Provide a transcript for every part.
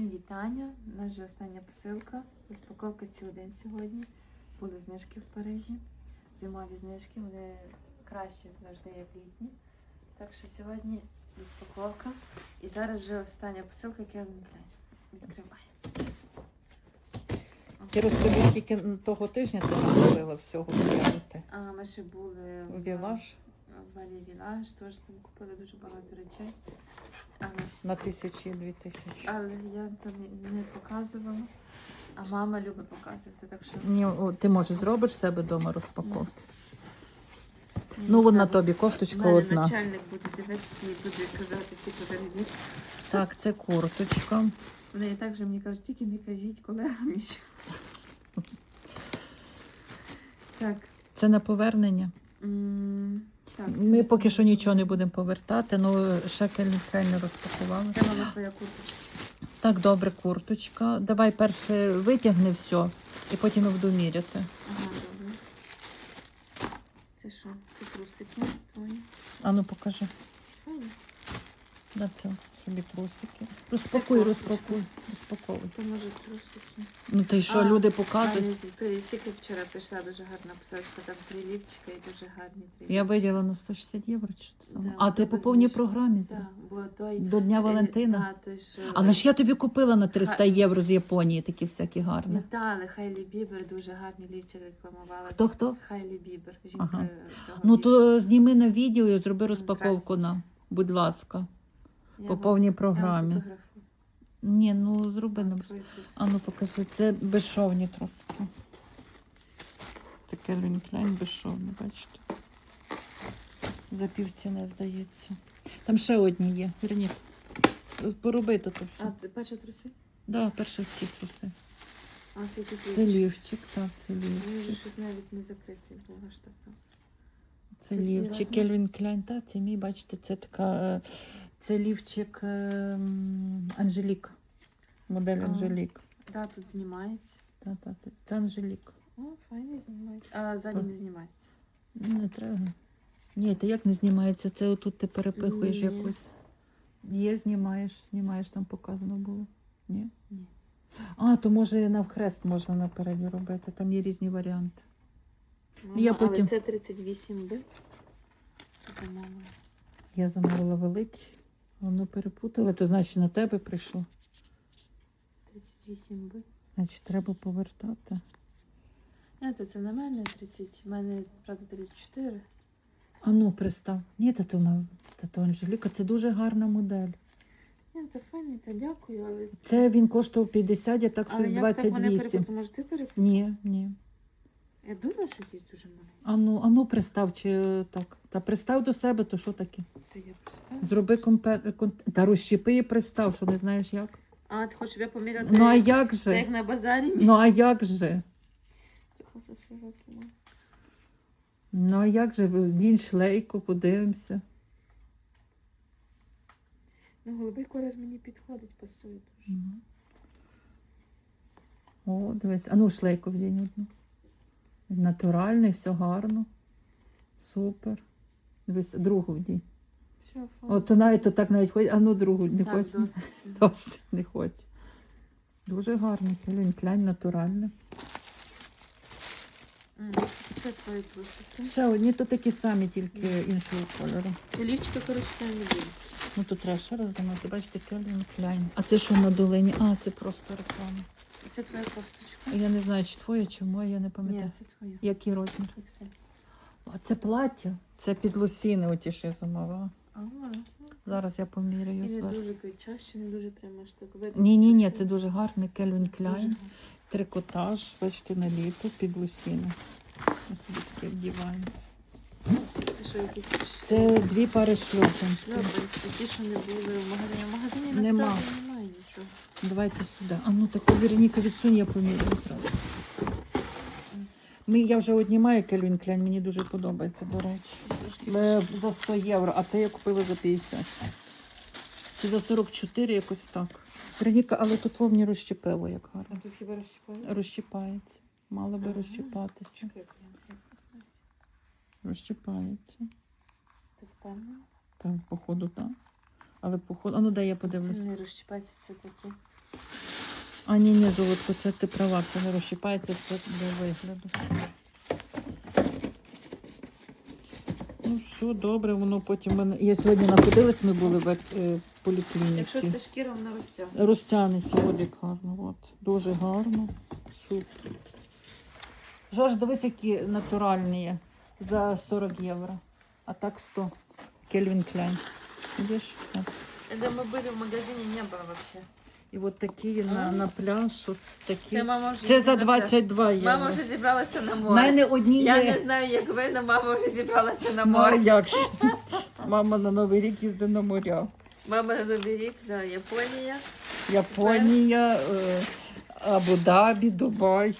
Всім вітання. У нас же остання посилка. Розпаковка цілий день сьогодні. Були знижки в Парижі. Зимові знижки, вони краще завжди, як літні. Так що сьогодні розпаковка. І зараз вже остання посилка, яку я відкриваю. Ти розкажи, скільки того тижня ти купила всього. А ми ще були в Валі Вілаж, теж там купили дуже багато речей. Але на тисячі, дві тисячі. Але я там не- показувала. А мама любить показувати, так що Ні, о, ти можеш зробиш в себе вдома розпаковки. Ну, вона тобі У кофточка мене одна. начальник буде дивитися і буде казати, типу, дорогі. Так, це курточка. Вони і так же мені кажуть, тільки не кажіть колегам нічого. Так. Це на повернення. м, так це Ми поки що нічого не будемо повертати, ну ще келька не розпакували. Це мама твоя курточка. Так, добре, курточка. Давай перше витягни все, і потім я буду міряти. Ага, добре. Це що? Це трусики твої. А ну покажи. Файні. Да, це собі трусики. Розпакуй, розпакуй, розпаковуй. То може трусики. Ну ти що, А, люди показують? і Сіка вчора прийшла дуже гарна посадка, там три ліпчика і дуже гарні три. Я виділа на 160 євро. Чи що там. Да, а ти по повній знижки. програмі. Так, бо той... До Дня е, Валентина. Да, той, що... Але ж я тобі купила на 300 Ха- євро з Японії, такі всякі гарні. Та, але Хайлі Бібер дуже гарні лівчик рекламувала. Хто хто? Хайлі Бібер, жінка Ага. цього Ну віку. то зніми на відео і зроби розпаковку здрасте. нам, будь ласка, Я по повній програмі. Ні, ну зроби нам. Ну покажи, це безшовні труски. Таке лінкляйн безшовне, бачите. За півціни, здається. Там ще одні є. Верні, пороби тут все. А, ти бачиш труси? Да, перші ці труси. А, це якісь Це лівчик. лівчик, так, це Він вже лівчик. щось навіть не закритий був аж так. Це Це лівчик? Кельвін Кляйн, так, це мій, бачите, це така. Це лівчик е, Анжелік. Модель Анжелік. Да, тут знімається. Та, та, та. Це Анжелік. О, файно знімається. А ззаді не знімається. Не треба. Ні, та як не знімається? Це отут ти перепихуєш Ні. якось. Є, знімаєш, знімаєш, там показано було. Ні? Ні. А, то може навхрест можна напереді робити. Там є різні варіанти. Мама, Я Але це 38 б. Я замовила великий, воно перепутали, то значить на тебе прийшло. 38 б. Значить, треба повертати. Ні, то це на мене 30. У мене, правда, 34. А ну, пристав. Ні, та то, на- та то Анжеліка, це дуже гарна модель. Ні, то файні, та дякую, але... Це він коштував 50, я так але щось як так вони 28. перепутали? Може, ти перепутав? Ні, ні. Я думаю, що якісь дуже маленькі. Ану, ану пристав чи так. Та пристав до себе, то що таке? То я поставлю. Зроби компе... кон- Та розщепи і пристав, що не знаєш як. А, ти хочеш, щоб я поміряти? Ну а як же? як на базарі? Ну а як же? Широкі, ну. Ну а як же? Дінь шлейку, подивимося. Ну, голубий колір мені підходить, пасує дуже. О, дивись, а ну шлейку вдінь одну. Натуральний, все гарно. Супер. Дивись, другу вдінь. От навіть так навіть хоче, а ну другу не так, хоче. досить. Досить не хоче. Дуже гарний, клянь, клянь, натуральний. Це твої трусики. Ще одні то такі самі, тільки іншого кольору. Лівчика, коротше, не. Ну тут треба ще раз замовити, бачите, Кельвін Кляйн. А це що на долині? А, це просто реклама. Це твоя кофточка? Я не знаю, чи твоя, чи моя, я не Ні, пам'ятаю. це твоя. Який розмір? А це плаття. Це під що я замовила. Ага. Зараз я І поміряю. не зверху. дуже кричаще, не дуже прямо так видно. Ні, ні, ні, це дуже гарний Кельвін Кляйн. Трикотаж, бачите, на літо під лосіни. Ми собі таке вдіваємо. Це що, якісь Це дві пари шльопанців. шльопанці, ті, що не були в магазині. В магазині Нема. насправді нічого. Давайте сюди. А ну таку Вероніка відсунь, я поміряю зразу. Ми, я вже одні маю Кельвін Кляйн, мені дуже подобається, до речі. Е, За 100 євро, а це я купила за 50. Чи за 44 якось так. Вероніка, але тут вовні розщепило, як гарно. А тут хіба розчіпається? Розщіпається. Мало би Ага. розщіпатися. Розщіпається. Ти впевнена? Так, походу, так. Але походу. А ну дай я Це подивлюся. не розчіпається, це таке. А ні, ні, золотко, це ти права, це не розщипається, це для вигляду. Ну, все добре, воно потім мене. Я сьогодні находилась, ми були в е, поліклініці. Якщо це шкіра, вона розтягне. Розтягнеться, от як гарно. От. Дуже гарно. Супер. Жорж, дивись, які натуральні є. За 40 євро. А так 100. Кельвін Кляйн. Видиш? Так. Когда мы были в магазине, не было вообще. І от такі на, на пляж. От такі. Це мама вже Це їде за на пляж. 22 євро. Мама вже зібралася на У море. мене одні Я є. не знаю, як ви, але мама вже зібралася на Ну, а море. як ж? Мама на Новий рік їздить на моря. Мама на Новий рік, да, Японія. Японія, е, Абу-Дабі, Дубай.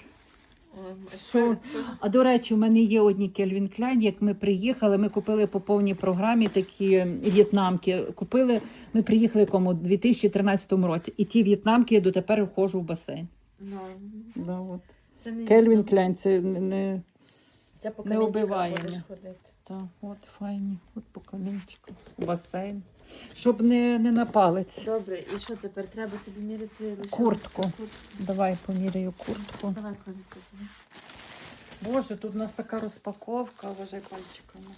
Що? А до речі, у мене є одні Кельвін Кляйн. Як ми приїхали, ми купили по повній програмі такі в'єтнамки. Купили, ми приїхали кому у 2013 році. І ті в'єтнамки я дотепер входжу в басейн. Ну, Да, от. це не Кельвін. Кляйн, це не, не Це по не убиває ходити. от файні, от по колінчику, басейн. Щоб не, не на палець. Добре, і що тепер? Треба тобі міряти лише Куртку. ось куртку. Давай поміряю куртку. Давай клади туди. Боже, тут у нас така розпаковка, вважай пальчиками.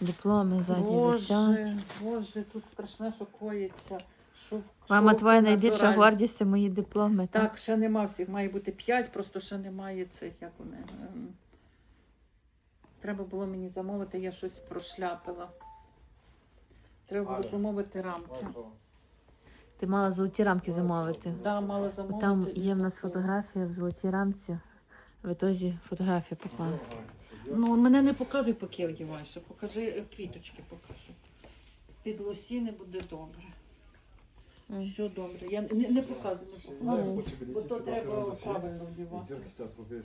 Дипломи Боже, Боже, тут страшне, що коїться. Що, Мама, що твоя найбільша натурально. гордість це мої дипломи. Так. Так, ще нема всіх, має бути 5, просто ще немає цих, як вони. ем, Треба було мені замовити, я щось прошляпила. Треба було замовити рамки. Ти мала золоті рамки замовити. Да, мала замовити. Там є в нас фотографія в золотій рамці. В ітозі фотографія попала. Ну, мене не показуй, поки я вдіваюся. Покажи е, квіточки, покажи. Під лосіни буде добре. Все добре. Я не, не показую, не показую. Бо то треба правильно вдівати.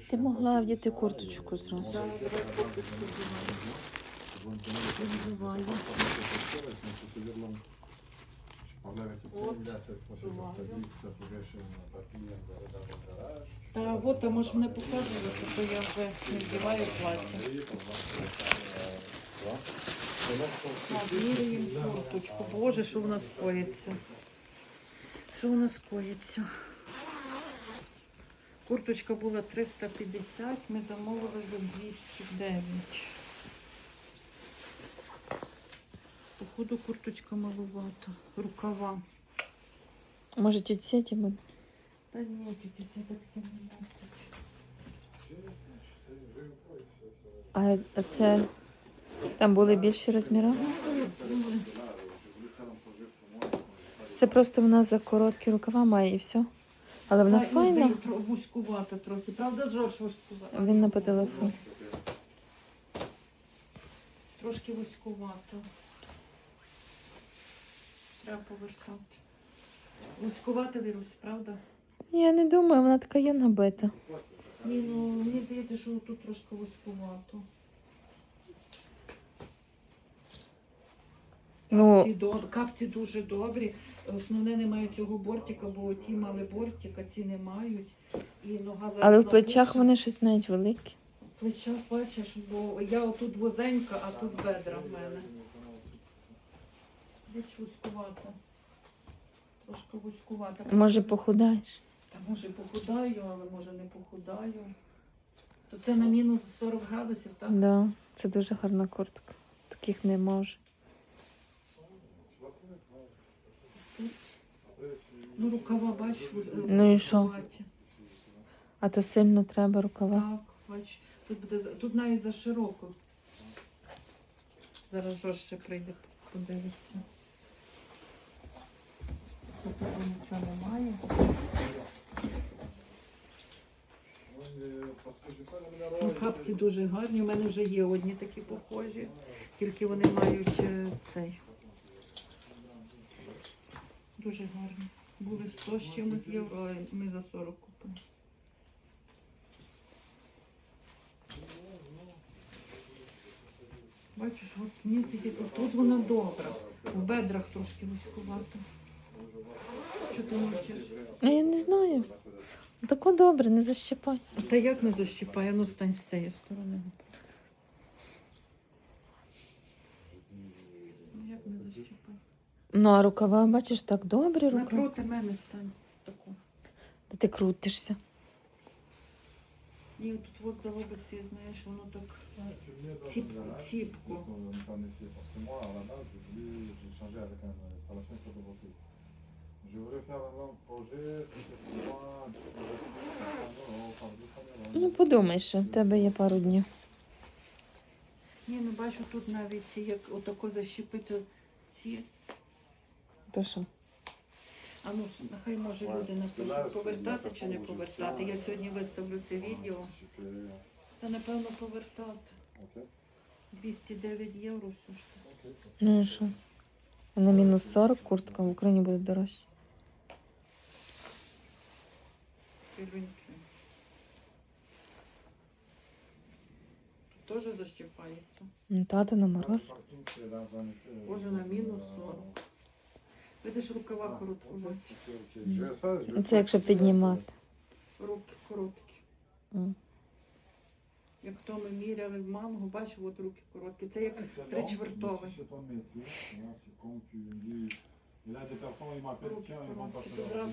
Ти могла вдіти курточку зразу. Та от, а можеш мене показувати, то я вже не вдіваю плаття. Міряємо. Боже, що в нас коїться? Що у нас коїться? Курточка була 350, ми замовили за 209. Походу курточка малувата. Рукава. Може, тіть сеті буде? Та ні, тільки це таке не носить. А, це там були більші розміри? Це просто вона за короткі рукава має і все. Але вона файна. Вузькувата трохи. Правда, Жорж вузькувата? Він на по телефону. Трошки вузькувато. Треба повертати. Вузькувата вірус, правда? Я не думаю, вона така є набита. Ні, ну мені здається, що тут трошки вузькувато. Ну, Капці, до... Капці дуже добрі. Основне немає цього бортика, бо ті мали бортик, а ці не мають. І нога зараз але в плечах вони щось навіть великі. В плечах бачиш, бо я отут возенька, а тут бедра в мене. Десь вузькувато. Трошки вузькувато. Може, похудаєш? Та може похудаю, але може не похудаю. То це на мінус 40 градусів, так? Да, це дуже гарна куртка. Таких не може. Ну, рукава, бачиш, Ну і що? А то сильно треба рукава. Так, бачиш, тут буде тут навіть за широко. Зараз Жорж ще прийде, подивиться. Тут нічого немає. Ну, капці дуже гарні. У мене вже є одні такі похожі, тільки вони мають е, цей. Дуже гарні. Були 100 з чимось євро, а ми за 40 купили. Бачиш, от мені здається, тут вона добра. В бедрах трошки вузькувато. Ти мовчиш? А я не знаю. Тако добре, не защипай. Та як не защіпає? Ну стань з цієї сторони. Ну, Як не защіпає? Ну, а рукава, бачиш, так добрі рукава. Напроти мене стань. Таку. Та ти крутишся? Ні, тут вот здалося, знаєш, воно так Type, ціп, ціпко. Ну, подумай ще, в тебе є пару днів. Ні, ну бачу тут навіть як отако защепити ці. То що? А ну, нехай може люди напишуть, повертати чи не повертати. Я сьогодні виставлю це відео. Та напевно повертати. ok, 209 євро все ж таки. Ну і що? На мінус 40 куртка в Україні буде дорожче. Кельвін Тут теж защіпається. Ну, Тато на мороз. Боже, на мінус euh, 40. Видиш, рукава je Ну, Це якщо піднімати. Руки короткі. Як то ми міряли в мангу, бачив, от руки короткі. Це як тричвертове. Vie.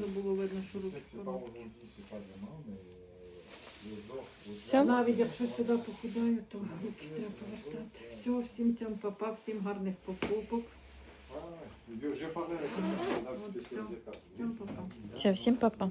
було видно, що Je sais руки que c'est pas aujourd'hui, c'est pas demain, mais euh, les autres, les Все? Навіть якщо сюди похудаю, то руки треба повертати. Все, всім цим папа, всім гарних покупок. Все, всім папа.